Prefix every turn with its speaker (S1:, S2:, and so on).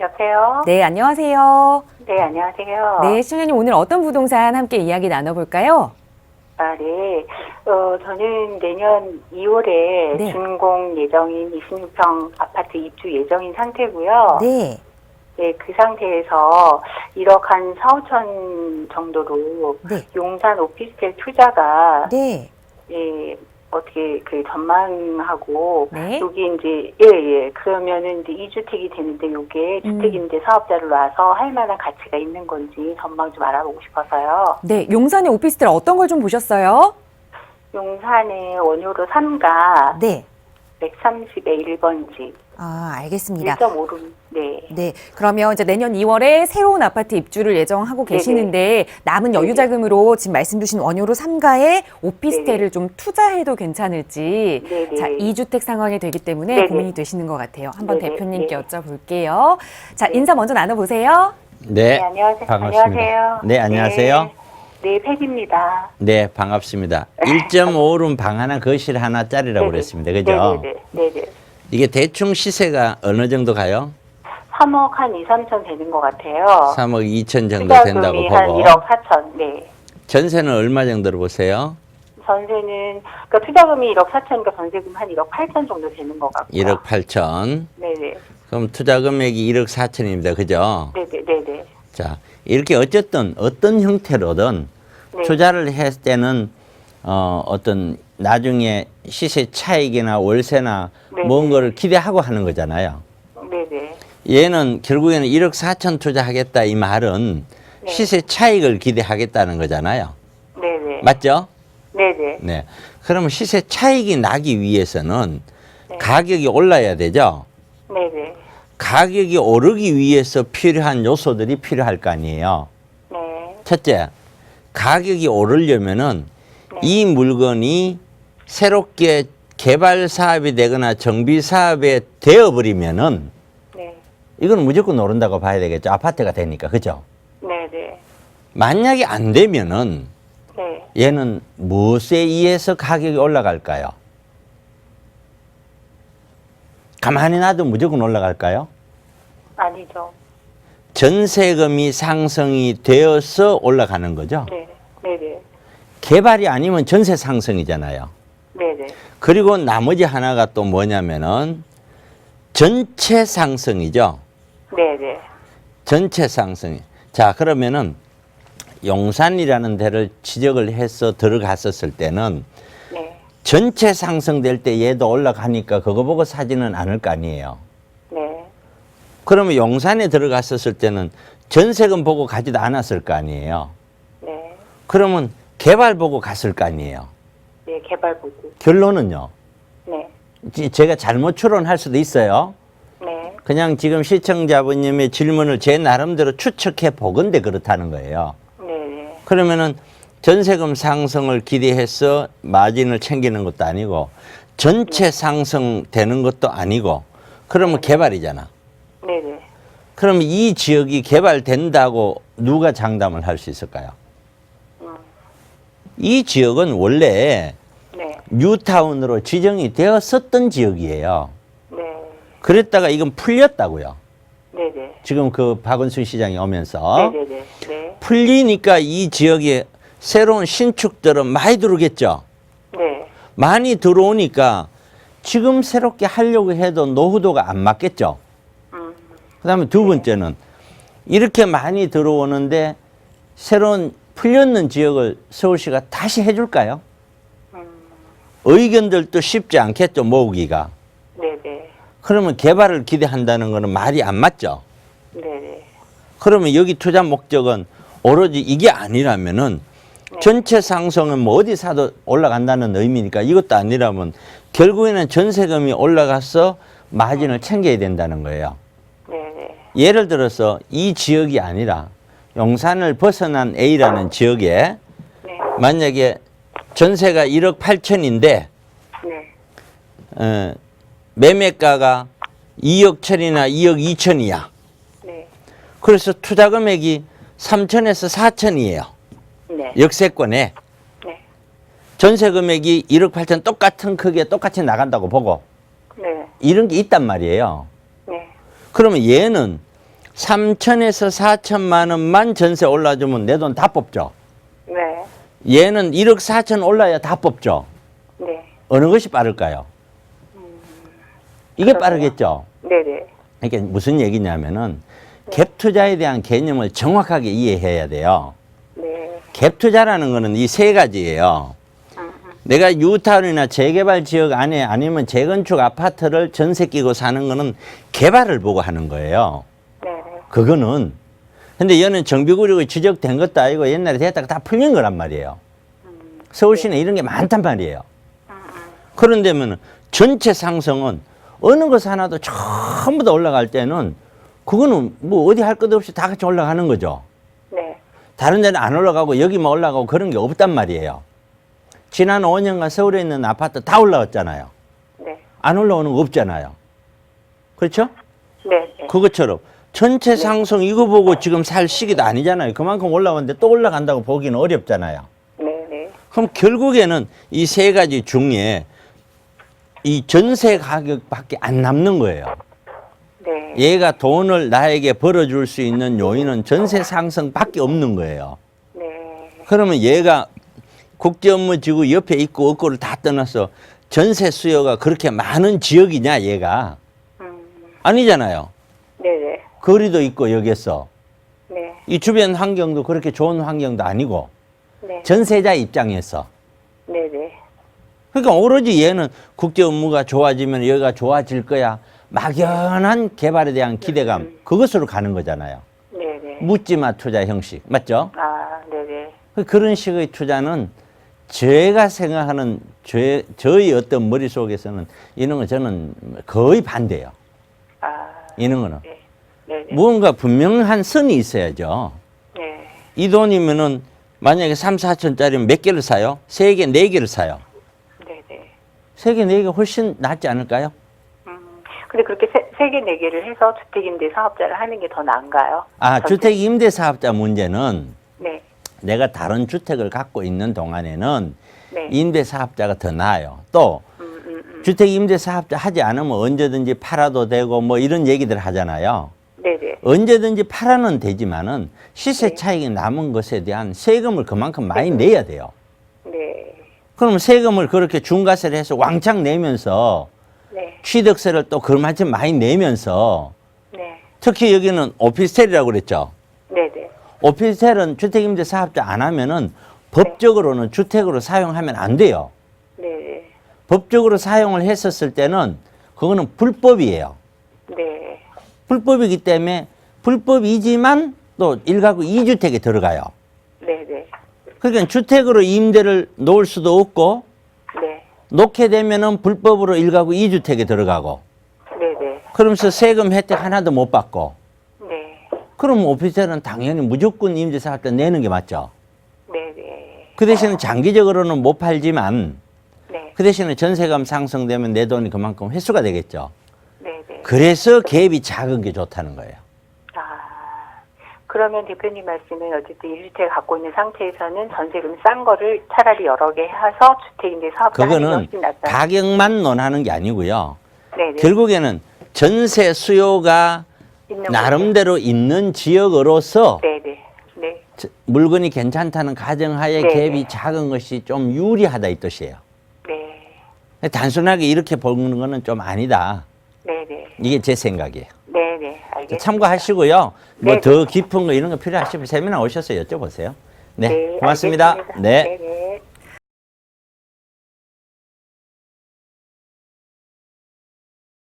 S1: 여보세요?
S2: 네, 안녕하세요.
S1: 네, 안녕하세요.
S2: 네, 시청자님 오늘 어떤 부동산 함께 이야기 나눠볼까요?
S1: 아, 네. 어, 저는 내년 2월에
S2: 네.
S1: 준공 예정인 26평 아파트 입주 예정인 상태고요.
S2: 네,
S1: 네, 그 상태에서 1억 한 4, 5천 정도로
S2: 네,
S1: 용산 오피스텔 투자가
S2: 네,
S1: 예, 어떻게 그 전망하고
S2: 네.
S1: 여기 이제 예, 예. 그러면은 이제 2주택이 되는데 요게
S2: 음.
S1: 주택임대 사업자를 놔서 할 만한 가치가 있는 건지 전망 좀 알아보고 싶어서요.
S2: 네. 용산의 오피스텔 어떤 걸 좀 보셨어요?
S1: 용산의 원효로 3가
S2: 네.
S1: 130에 1번지
S2: 아, 알겠습니다.
S1: 1.5룸 네.
S2: 네. 그러면 이제 내년 2월에 새로운 아파트 입주를 예정하고
S1: 네네.
S2: 계시는데 남은 여유
S1: 네네.
S2: 자금으로 지금 말씀 주신 원효로 3가에 오피스텔을
S1: 네네.
S2: 좀 투자해도 괜찮을지
S1: 네네.
S2: 자, 2주택 상황이 되기 때문에
S1: 네네.
S2: 고민이 되시는 것 같아요. 한번
S1: 네네.
S2: 대표님께
S1: 네.
S2: 여쭤볼게요. 자, 인사 먼저 나눠 보세요.
S1: 네,
S3: 네,
S1: 안녕하세요.
S3: 반갑습니다.
S1: 안녕하세요.
S3: 네, 안녕하세요.
S1: 네, 네 팩입니다.
S3: 네, 반갑습니다. 1.5룸 방 하나, 거실 하나짜리라고
S1: 네네.
S3: 그랬습니다. 그죠?
S1: 네네 네. 네네.
S3: 이게 대충 시세가 어느 정도 가요?
S1: 3억 한 2, 3천 되는 것 같아요.
S3: 3억 2천 정도 된다고
S1: 한
S3: 보고.
S1: 1억 4천. 네.
S3: 전세는 얼마 정도로 보세요?
S1: 전세는 그러니까 투자금이 1억 4천이니까 전세금 한 1억 8천 정도 되는 것 같고요.
S3: 1억 8천.
S1: 네네.
S3: 그럼 투자 금액이 1억 4천입니다. 그죠?
S1: 네네. 네네.
S3: 자, 이렇게 어쨌든 어떤 형태로든
S1: 네.
S3: 투자를 했을 때는 어, 어떤 나중에 시세 차익이나 월세나
S1: 네.
S3: 뭔가를 기대하고 하는 거잖아요.
S1: 네네.
S3: 얘는 결국에는 1억 4천 투자하겠다 이 말은
S1: 네.
S3: 시세 차익을 기대하겠다는 거잖아요.
S1: 네네.
S3: 맞죠?
S1: 네네.
S3: 네. 그러면 시세 차익이 나기 위해서는
S1: 네.
S3: 가격이 올라야 되죠.
S1: 네네.
S3: 가격이 오르기 위해서 필요한 요소들이 필요할 거 아니에요.
S1: 네.
S3: 첫째, 가격이 오르려면은
S1: 네.
S3: 이 물건이 새롭게 개발 사업이 되거나 정비 사업에 되어버리면은
S1: 네.
S3: 이건 무조건 오른다고 봐야 되겠죠. 아파트가 되니까. 그죠?
S1: 네 네.
S3: 만약에 안 되면은
S1: 네.
S3: 얘는 무엇에 의해서 가격이 올라갈까요? 가만히 놔도 무조건 올라갈까요?
S1: 아니죠.
S3: 전세금이 상승이 되어서 올라가는 거죠.
S1: 네. 네 네.
S3: 개발이 아니면 전세 상승이잖아요. 그리고 나머지 하나가 또 뭐냐면은 전체 상승이죠.
S1: 네네.
S3: 전체 상승. 자, 그러면은 용산이라는 데를 지적을 해서 들어갔었을 때는
S1: 네.
S3: 전체 상승될 때 얘도 올라가니까 그거 보고 사지는 않을 거 아니에요.
S1: 네.
S3: 그러면 용산에 들어갔었을 때는 전세금 보고 가지도 않았을 거 아니에요.
S1: 네.
S3: 그러면 개발 보고 갔을 거 아니에요.
S1: 네. 개발 보고.
S3: 결론은요.
S1: 네.
S3: 지- 제가 잘못 추론할 수도 있어요.
S1: 네.
S3: 그냥 지금 시청자분님의 질문을 제 나름대로 추측해 보건데 그렇다는 거예요.
S1: 네네.
S3: 그러면은 전세금 상승을 기대해서 마진을 챙기는 것도 아니고 전체 상승되는 것도 아니고 그러면 개발이잖아.
S1: 네 네.
S3: 그러면 이 지역이 개발된다고 누가 장담을 할 수 있을까요?
S1: 음.
S3: 이 지역은 원래
S1: 네.
S3: 뉴타운으로 지정이 되었었던 지역이에요.
S1: 네.
S3: 그랬다가 이건 풀렸다고요.
S1: 네네.
S3: 지금 그 박은순 시장이 오면서
S1: 네네네. 네.
S3: 풀리니까 이 지역에 새로운 신축들은 많이 들어오겠죠.
S1: 네.
S3: 많이 들어오니까 지금 새롭게 하려고 해도 노후도가 안 맞겠죠.
S1: 음.
S3: 그다음에 두 번째는 이렇게 많이 들어오는데 새로운 풀렸는 지역을 서울시가 다시 해줄까요?
S1: 음.
S3: 의견들도 쉽지 않겠죠 모으기가.
S1: 네네.
S3: 그러면 개발을 기대한다는 거는 말이 안 맞죠.
S1: 네네.
S3: 그러면 여기 투자 목적은 오로지 이게 아니라면은
S1: 네.
S3: 전체 상승은 뭐 어디 사도 올라간다는 의미니까 이것도 아니라면 결국에는 전세금이 올라가서 마진을 챙겨야 된다는 거예요.
S1: 네네.
S3: 예를 들어서 이 지역이 아니라 용산을 벗어난 A라는 지역에
S1: 네.
S3: 만약에 전세가 1억 8천인데
S1: 네.
S3: 어, 매매가가 2억 천이나 2억 2천이야.
S1: 네.
S3: 그래서 투자 금액이 3천에서 4천이에요.
S1: 네.
S3: 역세권에
S1: 네.
S3: 전세 금액이 1억 8천 똑같은 크기에 똑같이 나간다고 보고
S1: 네.
S3: 이런 게 있단 말이에요.
S1: 네.
S3: 그러면 얘는 3천에서 4천만 원만 전세 올라주면 내 돈 다 뽑죠.
S1: 네.
S3: 얘는 1억 4천 올라야 다 뽑죠.
S1: 네.
S3: 어느 것이 빠를까요? 이게. 빠르겠죠.
S1: 네네.
S3: 이게 무슨 얘기냐면은 갭 투자에 대한 개념을 정확하게 이해해야 돼요.
S1: 네.
S3: 갭 투자라는 거는 이 세 가지예요. 내가 유타운이나 재개발 지역 안에 아니면 재건축 아파트를 전세 끼고 사는 거는 개발을 보고 하는 거예요.
S1: 네네.
S3: 그거는 근데 얘는 정비구역이 지적된 것도 아니고 옛날에 됐다가 다 풀린 거란 말이에요. 서울시내 이런 게 많단 말이에요. 그런데면 전체 상승은 어느 것 하나도 전부 다 올라갈 때는 그거는 뭐 어디 할 것 없이 다 같이 올라가는 거죠.
S1: 네.
S3: 다른 데는 안 올라가고 여기만 올라가고 그런 게 없단 말이에요. 지난 5년간 서울에 있는 아파트 다 올라왔잖아요.
S1: 네.
S3: 안 올라오는 거 없잖아요. 그렇죠?
S1: 네. 네.
S3: 그것처럼 전체 상승 이거 보고 지금 살 시기도 아니잖아요. 그만큼 올라왔는데 또 올라간다고 보기는 어렵잖아요.
S1: 네네.
S3: 그럼 결국에는 이 세 가지 중에 이 전세 가격밖에 안 남는 거예요.
S1: 네.
S3: 얘가 돈을 나에게 벌어줄 수 있는 요인은 전세 상승밖에 없는 거예요.
S1: 네.
S3: 그러면 얘가 국제 업무 지구 옆에 있고 없고를 다 떠나서 전세 수요가 그렇게 많은 지역이냐 얘가
S1: 음.
S3: 아니잖아요. 거리도 있고 여기서
S1: 네.
S3: 이 주변 환경도 그렇게 좋은 환경도 아니고
S1: 네.
S3: 전세자 입장에서
S1: 네 네.
S3: 그러니까 오로지 얘는 국제 업무가 좋아지면 여기가 좋아질 거야 막연한 개발에 대한 기대감 그것으로 가는 거잖아요
S1: 네 네.
S3: 묻지마 투자 형식 맞죠?
S1: 아, 네 네.
S3: 그런 식의 투자는 제가 생각하는 제, 저희 어떤 머릿속에서는 이런 거 저는 거의 반대예요
S1: 아,
S3: 이런 거는
S1: 네.
S3: 무언가 분명한 선이 있어야죠
S1: 네.
S3: 이 돈이면은 만약에 3, 4천짜리면 몇 개를 사요? 세 개, 네 개를 사요.
S1: 네 네.
S3: 세 개, 네 개 훨씬 낫지 않을까요?
S1: 음. 근데 그렇게 세, 세 개, 네 개를 해서 주택임대 사업자를 하는 게 더 나은가요?
S3: 아,
S1: 전세-
S3: 주택 임대 사업자 문제는
S1: 네.
S3: 내가 다른 주택을 갖고 있는 동안에는
S1: 네.
S3: 임대 사업자가 더 나아요. 또
S1: 음, 음, 음.
S3: 주택 임대 사업자 하지 않으면 언제든지 팔아도 되고 뭐 이런 얘기들 하잖아요. 언제든지 팔아는 되지만은 시세
S1: 네.
S3: 차익이 남은 것에 대한 세금을 그만큼 많이 내야 돼요.
S1: 네.
S3: 그럼 세금을 그렇게 중과세를 해서 왕창 내면서
S1: 네.
S3: 취득세를 또 그만큼 많이 내면서
S1: 네.
S3: 특히 여기는 오피스텔이라고 그랬죠.
S1: 네 네.
S3: 오피스텔은 주택임대 사업자 안 하면은 법적으로는 주택으로 사용하면 안 돼요.
S1: 네네.
S3: 법적으로 사용을 했었을 때는 그거는 불법이에요.
S1: 네.
S3: 불법이기 때문에 불법이지만 또 일가구 이주택에 들어가요.
S1: 네네.
S3: 그러니까 주택으로 임대를 놓을 수도 없고
S1: 네.
S3: 놓게 되면은 불법으로 일가구 이주택에 들어가고
S1: 네네.
S3: 그러면서 세금 혜택 하나도 못 받고
S1: 네.
S3: 그럼 오피스텔은 당연히 무조건 임대사업자 내는 게 맞죠.
S1: 네네.
S3: 그 대신에 장기적으로는 못 팔지만
S1: 네.
S3: 그 대신에 전세감 상승되면 내 돈이 그만큼 회수가 되겠죠. 그래서 갭이 작은 게 좋다는 거예요.
S1: 아, 그러면 대표님 말씀은 어쨌든 1주택 갖고 있는 상태에서는 전세금 싼 거를 차라리 여러 개 해서 주택인데 사업자 하는 게
S3: 그거는
S1: 훨씬 낫다.
S3: 가격만 논하는 게 아니고요.
S1: 네네.
S3: 결국에는 전세 수요가
S1: 있는
S3: 나름대로 있는 지역으로서.
S1: 네네. 네.
S3: 저- 물건이 괜찮다는 가정하에
S1: 네.
S3: 갭이 작은 것이 좀 유리하다 이 뜻이에요.
S1: 네.
S3: 단순하게 이렇게 보는 거는 좀 아니다.
S1: 네네.
S3: 이게 제 생각이에요.
S1: 네네. 알겠습니다.
S3: 참고하시고요. 뭐
S1: 네,
S3: 더 깊은 거 이런 거 필요하시면 세미나 오셔서 여쭤보세요. 네,
S1: 네,
S3: 고맙습니다.
S1: 알겠습니다.
S3: 네.
S1: 네네.